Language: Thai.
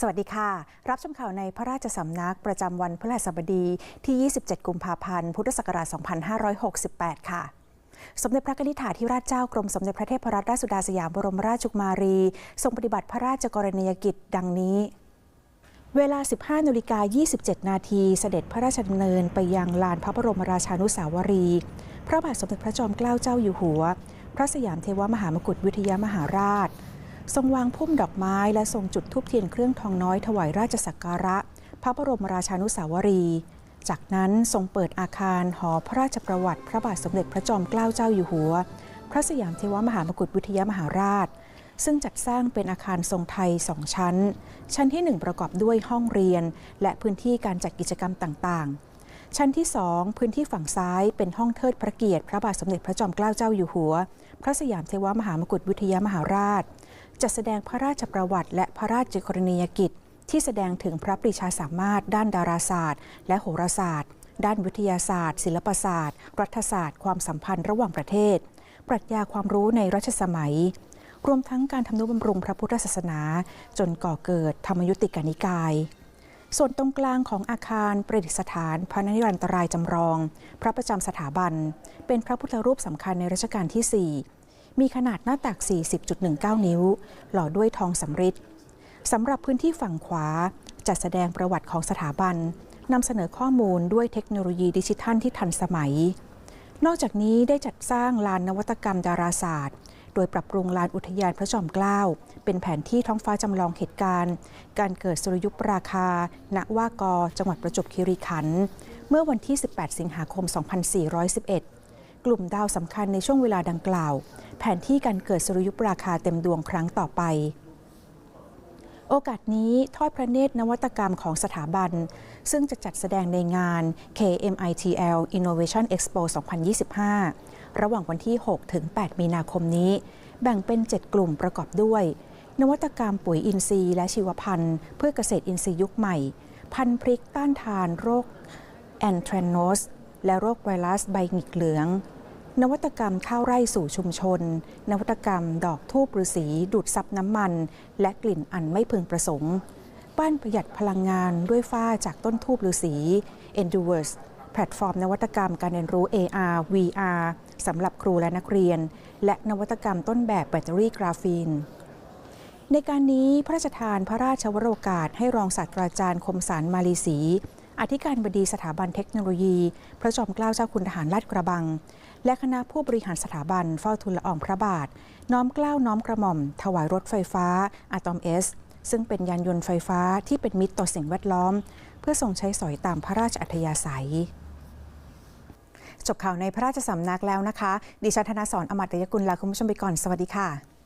สวัสดีค่ะ รับชมข่าวในพระราชสำนักประจำวันพฤหัสบดีที่ 27 กุมภาพันธ์ พุทธศักราช 2568 ค่ะสมเด็จพระนิธิถาธิราชเจ้ากรมสมเด็จพระเทพรัตนราชสุดาสยามบรมราชกุมารี ทรงปฏิบัติพระราชกรณียกิจดังนี้ เวลา 15นาฬิกา27 นาทีเสด็จพระราชดำเนินไปยังลานพระบรมราชานุสาวรีย์พระบาทสมเด็จพระจอมเกล้าเจ้าอยู่หัว พระสยามเทวมหามกุฏวิทยามหาราช ทรงวางพุ่มดอกไม้และทรงจุดธูปเทียนเครื่องทองน้อยถวายราชสักการะ พระบรมราชานุสาวรี จากนั้นทรงเปิดอาคารหอพระราชประวัติ พระบาทสมเด็จพระจอมเกล้าเจ้าอยู่หัว พระสยามเทวมหามกุฏวิทยามหาราช ซึ่งจัดสร้างเป็นอาคารทรงไทยสองชั้น ชั้นที่ 1 ประกอบด้วยห้องเรียน และพื้นที่การจัดกิจกรรมต่างๆชั้นที่ 2 พื้นที่ฝั่งซ้ายเป็นห้องเทิดพระเกียรติ พระบาทสมเด็จพระจอมเกล้าเจ้าอยู่หัว พระสยามเทวมหามกุฏวิทยามหาราช จัดแสดงพระราชประวัติ และพระราชกรณียกิจ ที่แสดงถึงพระปรีชาสามารถ ด้านดาราศาสตร์ และโหราศาสตร์ ด้านวิทยาศาสตร์ ศิลปศาสตร์ รัฐศาสตร์ ความสัมพันธ์ระหว่างประเทศ ปรัชญาความรู้ในรัชสมัย รวมทั้งการทำนุบำรุงพระพุทธศาสนา จนก่อเกิดธรรมยุติกานิกาย ส่วนตรงกลางของอาคารประดิษฐานพระนิรันตรายจำลอง พระประจำสถาบัน เป็นพระพุทธรูปสำคัญในรัชกาลที่ 4 มีขนาดหน้าตัก 40.19 นิ้ว หล่อด้วยทองสำริดสำหรับพื้นที่ฝั่งขวาจัดแสดงประวัติของสถาบันนำเสนอข้อมูลด้วยเทคโนโลยีดิจิทัลที่ทันสมัย นอกจากนี้ได้จัดสร้างลานนวัตกรรมดาราศาสตร์ โดยปรับปรุงลานอุทยานพระจอมเกล้า เป็นแผนที่ท้องฟ้าจำลองเหตุการณ์ การเกิดสุริยุปราคา ณ ว่ากอ จังหวัดประจวบคีรีขันธ์ เมื่อวันที่ 18 สิงหาคม 2411 กลุ่มดาวสำคัญในช่วงเวลาดังกล่าว แผนที่การเกิดสุริยุปราคาเต็มดวงครั้งต่อไป โอกาสนี้ทอดพระเนตรนวัตกรรมของสถาบัน ซึ่งจะจัดแสดงในงาน KMITL Innovation Expo 2025 ระหว่างวันที่ 6 ถึง 8 มีนาคมนี้ แบ่งเป็น 7 กลุ่มประกอบด้วย นวัตกรรมปุ๋ยอินทรีย์และชีวพันธุ์ เพื่อเกษตรอินทรีย์ยุคใหม่ พันธุ์พริกต้านทานโรคแอนทรนโนส และโรคไวรัสใบหงิกเหลือง นวัตกรรมข้าวไร่สู่ชุมชน นวัตกรรมดอกทูบฤาษีดูดซับน้ำมัน และกลิ่นอันไม่พึงประสงค์ บ้านประหยัดพลังงานด้วยฝ้าจากต้นทูบฤาษี Endures แพลตฟอร์มนวัตกรรมการเรียนรู้ AR VR สำหรับครูและนักเรียน และนวัตกรรมต้นแบบแบตเตอรี่กราฟีน ในการนี้พระราชทานพระราชวโรกาสให้รองศาสตราจารย์คมสารมาลีศรี อธิการบดีสถาบันเทคโนโลยี พระจอมเกล้าเจ้าคุณทหารลาดกระบัง และคณะผู้บริหารสถาบันเฝ้าทูลละอองพระบาท น้อมเกล้าน้อมกระหม่อม ถวายรถไฟฟ้าอะตอมเอสซึ่งเป็นยานยนต์ไฟฟ้าที่เป็นมิตรต่อสิ่งแวดล้อม เพื่อทรงใช้สอยตามพระราชอัธยาศัยจบข่าวในพระราชสำนักแล้วนะคะ ดิฉันธนาสอนอมตยกุลลาคุณผู้ชมไปก่อน สวัสดีค่ะ